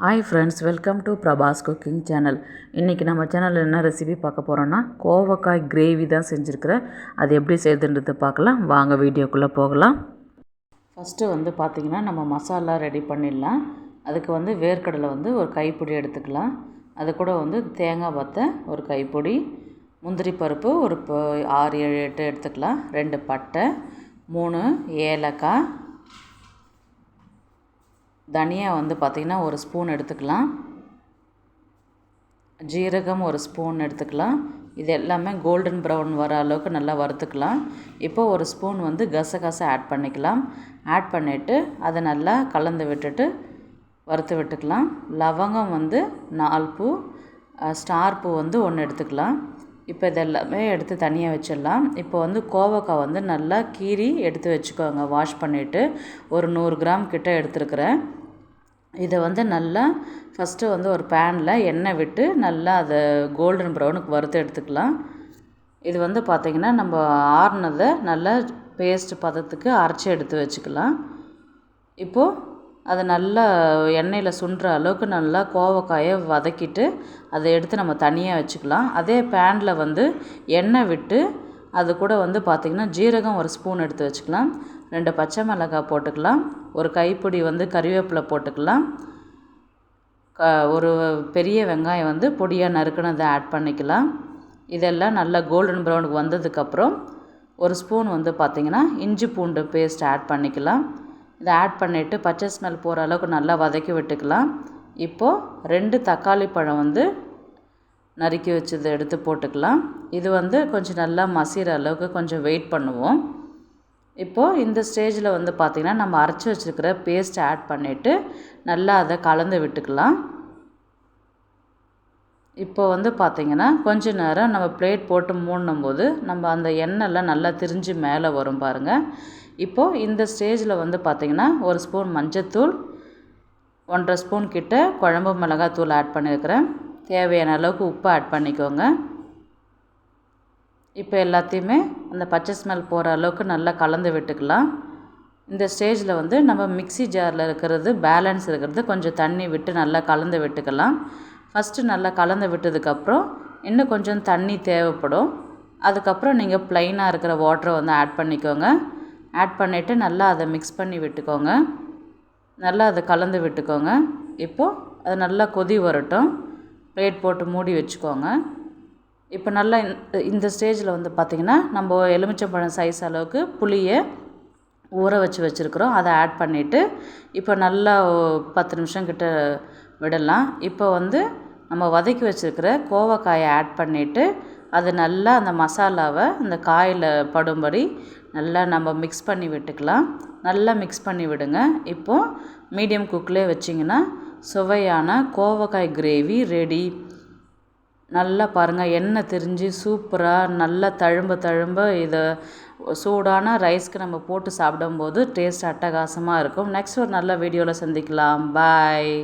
Hi friends welcome to Prabhas cooking channel இன்றைக்கி நம்ம சேனலில் என்ன ரெசிபி பார்க்க போகிறோன்னா கோவக்காய் கிரேவி தான் செஞ்சுருக்கிறேன் அது எப்படி செய்யுதுன்றது பார்க்கலாம். வாங்க வீடியோக்குள்ளே போகலாம். ஃபஸ்ட்டு வந்து பார்த்திங்கன்னா நம்ம மசாலா ரெடி பண்ணிடலாம். அதுக்கு வந்து வேர்க்கடலை வந்து ஒரு கைப்பிடி எடுத்துக்கலாம். அது கூட வந்து தேங்காய் பத்தை ஒரு கைப்பொடி முந்திரி பருப்பு ஒரு ப- ஆறு ஏழு எட்டு எடுத்துக்கலாம். ரெண்டு பட்டை மூணு ஏலக்காய் தனியா வந்து பார்த்திங்கன்னா ஒரு ஸ்பூன் எடுத்துக்கலாம். ஜீரகம் ஒரு ஸ்பூன் எடுத்துக்கலாம். இது எல்லாமே கோல்டன் ப்ரௌன் வர அளவுக்கு நல்லா வறுத்துக்கலாம். இப்போ ஒரு ஸ்பூன் வந்து கசகசை ஆட் பண்ணிக்கலாம். ஆட் பண்ணிவிட்டு அதை நல்லா கலந்து விட்டுட்டு வறுத்து விட்டுக்கலாம். லவங்கம் வந்து நாலு பூ ஸ்டார் பூ வந்து ஒன்று எடுத்துக்கலாம். இப்போ இதெல்லாமே எடுத்து தனியாக வச்சிடலாம். இப்போ வந்து கோவக்காய் வந்து நல்லா கீறி எடுத்து வச்சுக்கோங்க. வாஷ் பண்ணிவிட்டு ஒரு நூறு கிராம் கிட்ட எடுத்துருக்குறேன். இதை வந்து நல்லா ஃபஸ்ட்டு வந்து ஒரு பேனில் எண்ணெய் விட்டு நல்லா அதை கோல்டன் ப்ரௌனுக்கு வறுத்து எடுத்துக்கலாம். இது வந்து பார்த்திங்கன்னா நம்ம ஆறுனதை நல்லா பேஸ்ட் பதத்துக்கு அரைச்சி எடுத்து வச்சுக்கலாம். இப்போது அதை நல்லா எண்ணெயில் சுண்டுற அளவுக்கு நல்லா கோவக்காயை வதக்கிட்டு அதை எடுத்து நம்ம தனியாக வச்சுக்கலாம். அதே பேனில் வந்து எண்ணெய் விட்டு அது கூட வந்து பார்த்திங்கன்னா ஜீரகம் ஒரு ஸ்பூன் எடுத்து வச்சுக்கலாம். ரெண்டு பச்சை மிளகாய் போட்டுக்கலாம். ஒரு கைப்பிடி வந்து கறிவேப்பிலை போட்டுக்கலாம். க ஒரு பெரிய வெங்காயம் வந்து பொடியாக நறுக்குனதை ஆட் பண்ணிக்கலாம். இதெல்லாம் நல்லா கோல்டன் ப்ரௌனுக்கு வந்ததுக்கப்புறம் ஒரு ஸ்பூன் வந்து பார்த்திங்கன்னா இஞ்சி பூண்டு பேஸ்ட் ஆட் பண்ணிக்கலாம். இதை ஆட் பண்ணிவிட்டு பச்சை ஸ்மெல் போகிற அளவுக்கு நல்லா வதக்கி விட்டுக்கலாம். இப்போது ரெண்டு தக்காளி பழம் வந்து நறுக்கி வச்சதை எடுத்து போட்டுக்கலாம். இது வந்து கொஞ்சம் நல்லா மசிகிற அளவுக்கு கொஞ்சம் வெயிட் பண்ணுவோம். இப்போது இந்த ஸ்டேஜில் வந்து பார்த்திங்கன்னா நம்ம அரைச்சி வச்சுருக்கிற பேஸ்ட் ஆட் பண்ணிவிட்டு நல்லா அதை கலந்து விட்டுக்கலாம். இப்போ வந்து பார்த்திங்கன்னா கொஞ்ச நேரம் நம்ம பிளேட் போட்டு மூடணும் போது நம்ம அந்த எண்ணெய்லாம் நல்லா திரிஞ்சு மேலே வரும் பாருங்கள் இப்போது இந்த ஸ்டேஜில் வந்து பார்த்திங்கன்னா ஒரு ஸ்பூன் மஞ்சத்தூள் ஒன்றரை ஸ்பூன் கிட்ட குழம்பு மிளகாய் தூள் ஆட் பண்ணியிருக்கிறேன் தேவையான அளவுக்கு உப்பு ஆட் பண்ணிக்கோங்க. இப்போ எல்லாத்தையுமே அந்த பச்சை ஸ்மெல் போகிற அளவுக்கு நல்லா கலந்து விட்டுக்கலாம். இந்த ஸ்டேஜில் வந்து நம்ம மிக்ஸி ஜாரில் இருக்கிறது பேலன்ஸ் இருக்கிறது கொஞ்சம் தண்ணி விட்டு நல்லா கலந்து விட்டுக்கலாம். ஃபஸ்ட்டு நல்லா கலந்து விட்டதுக்கப்புறம் இன்னும் கொஞ்சம் தண்ணி தேவைப்படும். அதுக்கப்புறம் நீங்கள் ப்ளைனாக இருக்கிற வாட்டரை வந்து ஆட் பண்ணிக்கோங்க. ஆட் பண்ணிவிட்டு நல்லா அதை மிக்ஸ் பண்ணி விட்டுக்கோங்க. நல்லா அதை கலந்து விட்டுக்கோங்க. இப்போது அது நல்லா கொதி வரட்டும். பிளேட் போட்டு மூடி வச்சுக்கோங்க. இப்போ நல்லா இந்த- இந்த ஸ்டேஜில் வந்து பார்த்திங்கன்னா நம்ம எலுமிச்சம்பழம் சைஸ் அளவுக்கு புளியை ஊற வச்சு வச்சுருக்குறோம். அதை ஆட் பண்ணிவிட்டு இப்போ நல்லா பத்து நிமிஷம் கிட்ட விடலாம். இப்போ வந்து நம்ம வதக்கி வச்சுருக்கிற கோவக்காயை ஆட் பண்ணிவிட்டு அது நல்லா அந்த மசாலாவை அந்த காயில் படும்படி நல்லா நம்ம மிக்ஸ் பண்ணி விட்டுக்கலாம். நல்லா மிக்ஸ் பண்ணி விடுங்க. இப்போது மீடியம் குக்கிலே வச்சிங்கன்னா சுவையான கோவக்காய் கிரேவி ரெடி நல்லா பாருங்கள் எண்ணெய் திரிஞ்சு சூப்பராக நல்லா தழும்ப தழும்ப இதை சூடான ரைஸ்க்கு நம்ம போட்டு சாப்பிடும்போது டேஸ்ட் அட்டகாசமாக இருக்கும். நெக்ஸ்ட் ஒரு நல்ல வீடியோவில் சந்திக்கலாம். பாய்.